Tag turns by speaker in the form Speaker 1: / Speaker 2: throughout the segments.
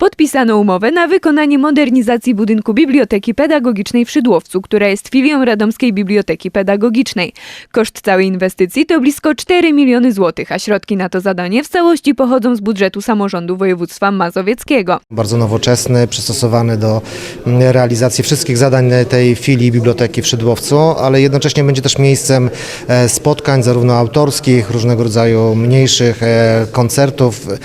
Speaker 1: Podpisano umowę na wykonanie modernizacji budynku Biblioteki Pedagogicznej w Szydłowcu, która jest filią Radomskiej Biblioteki Pedagogicznej. Koszt całej inwestycji to blisko 4 miliony złotych, a środki na to zadanie w całości pochodzą z budżetu samorządu województwa mazowieckiego.
Speaker 2: Bardzo nowoczesny, przystosowany do mm, realizacji wszystkich zadań tej filii biblioteki w Szydłowcu, ale jednocześnie będzie też miejscem e, spotkań zarówno autorskich, różnego rodzaju mniejszych e, koncertów, e,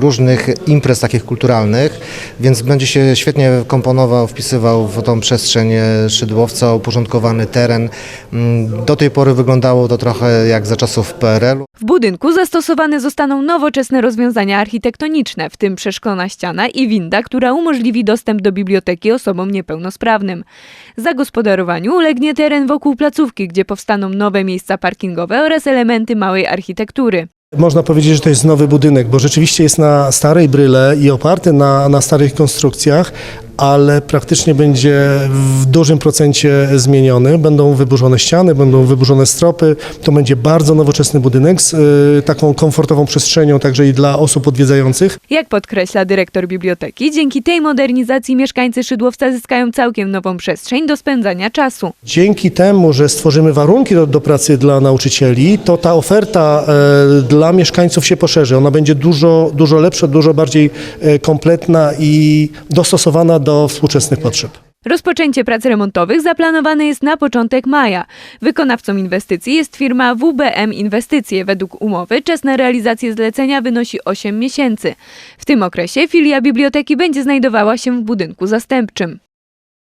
Speaker 2: różnych imprez takich kulturalnych, więc będzie się świetnie komponował, wpisywał w tą przestrzeń e, Szydłowca, uporządkowany teren. Mm, Do tej pory wyglądało to trochę jak za czasów PRL-u.
Speaker 1: W budynku zastosowane zostaną nowoczesne rozwiązania architektoniczne, w tym przeszklona ściana i winda, która umożliwi dostęp do biblioteki osobom niepełnosprawnym. Zagospodarowaniu ulegnie teren wokół placówki, gdzie powstaną nowe miejsca parkingowe oraz elementy małej architektury.
Speaker 3: Można powiedzieć, że to jest nowy budynek, bo rzeczywiście jest na starej bryle i oparty na, na starych konstrukcjach, ale praktycznie będzie w dużym procencie zmieniony. Będą wyburzone ściany, będą wyburzone stropy. To będzie bardzo nowoczesny budynek z y, taką komfortową przestrzenią także i dla osób odwiedzających.
Speaker 1: Jak podkreśla dyrektor biblioteki, dzięki tej modernizacji mieszkańcy Szydłowca zyskają całkiem nową przestrzeń do spędzania czasu.
Speaker 3: Dzięki temu, że stworzymy warunki do, do pracy dla nauczycieli, to ta oferta e, dla mieszkańców się poszerzy. Ona będzie dużo, dużo lepsza, dużo bardziej e, kompletna i dostosowana do współczesnych potrzeb.
Speaker 1: Rozpoczęcie prac remontowych zaplanowane jest na początek maja. Wykonawcą inwestycji jest firma WBM Inwestycje. Według umowy czas na realizację zlecenia wynosi 8 miesięcy. W tym okresie filia biblioteki będzie znajdowała się w budynku zastępczym.